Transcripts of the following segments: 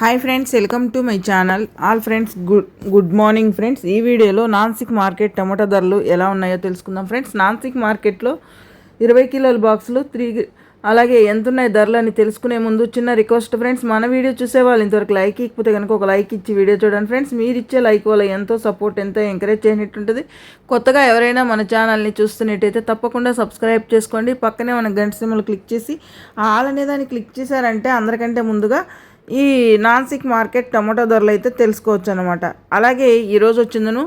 Hi friends welcome to my channel all friends good good morning friends ఈ వీడియోలో Nashik market టమాటా ధరలు ఎలా ఉన్నాయో తెలుసుకుందాం ఫ్రెండ్స్ నాన్సిక్ మార్కెట్లో ఇరవై కిలోల బాక్సులు త్రీ అలాగే ఎంత ఉన్నాయి ధరలు అని తెలుసుకునే ముందు చిన్న రిక్వెస్ట్ ఫ్రెండ్స్ మన వీడియో చూసే వాళ్ళు ఇంతవరకు లైక్ ఇకపోతే కనుక ఒక లైక్ ఇచ్చి వీడియో చూడండి ఫ్రెండ్స్ మీరు ఇచ్చే లైక్ వల్ల ఎంతో సపోర్ట్ ఎంతో ఎంకరేజ్ చేసినట్టుంటుంది. కొత్తగా ఎవరైనా మన ఛానల్ని చూస్తున్నట్టయితే తప్పకుండా సబ్స్క్రైబ్ చేసుకోండి. పక్కనే మన గంట సింబల్ క్లిక్ చేసి ఆల్ అనేదాన్ని క్లిక్ చేశారంటే అందరికంటే ముందుగా ఈ నాన్సిక్ మార్కెట్ టమాటో ధరలు అయితే తెలుసుకోవచ్చు అనమాట అలాగే ఈరోజు వచ్చిందను.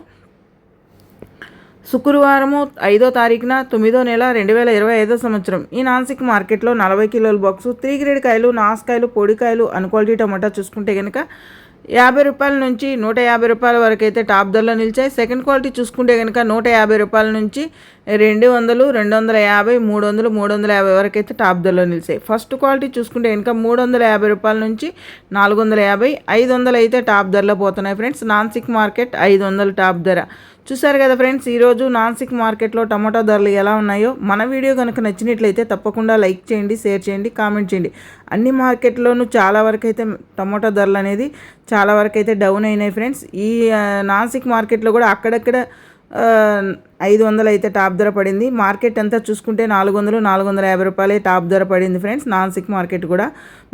శుక్రవారము ఐదో తారీఖున తొమ్మిదో నెల రెండు వేల ఇరవై ఐదో సంవత్సరం. ఈ నాన్సిక్ మార్కెట్లో నలభై కిలోల బాక్సు త్రీ గ్రేడ్ కాయలు నాసుకాయలు పొడికాయలు అన్ క్వాలిటీ టమాటా చూసుకుంటే కనుక యాభై రూపాయల నుంచి నూట యాభై రూపాయల వరకు అయితే టాప్ ధరలో నిలిచాయి. సెకండ్ క్వాలిటీ చూసుకుంటే కనుక నూట యాభై రూపాయల నుంచి రెండు వందలు రెండు వందల యాభై మూడు వందలు మూడు వందల యాభై వరకు అయితే టాప్ ధరలో నిలిచాయి. ఫస్ట్ క్వాలిటీ చూసుకుంటే ఇంకా మూడు వందల యాభై రూపాయల నుంచి నాలుగు వందల యాభై ఐదు వందలు అయితే టాప్ ధరలో పోతున్నాయి ఫ్రెండ్స్. నాన్సిక్ మార్కెట్ ఐదు వందలు టాప్ ధర. చూసారు కదా ఫ్రెండ్స్ ఈరోజు నాన్సిక్ మార్కెట్లో టమాటో ధరలు ఎలా ఉన్నాయో? మన వీడియో కనుక నచ్చినట్లయితే తప్పకుండా లైక్ చేయండి షేర్ చేయండి కామెంట్ చేయండి. అన్ని మార్కెట్లోనూ చాలా వరకు అయితే టమాటో ధరలు అనేది చాలా వరకు అయితే డౌన్ అయినాయి ఫ్రెండ్స్. ఈ నాన్సిక్ మార్కెట్లో కూడా అక్కడక్కడ ఐదు వందలు అయితే టాప్ ధర పడింది. మార్కెట్ అంతా చూసుకుంటే నాలుగు వందలు నాలుగు వందల యాభై రూపాయలే టాప్ ధర పడింది ఫ్రెండ్స్. నాన్సిక్ మార్కెట్ కూడా.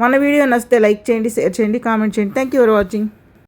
మన వీడియో నచ్చితే లైక్ చేయండి షేర్ చేయండి కామెంట్ చేయండి. Thank you for watching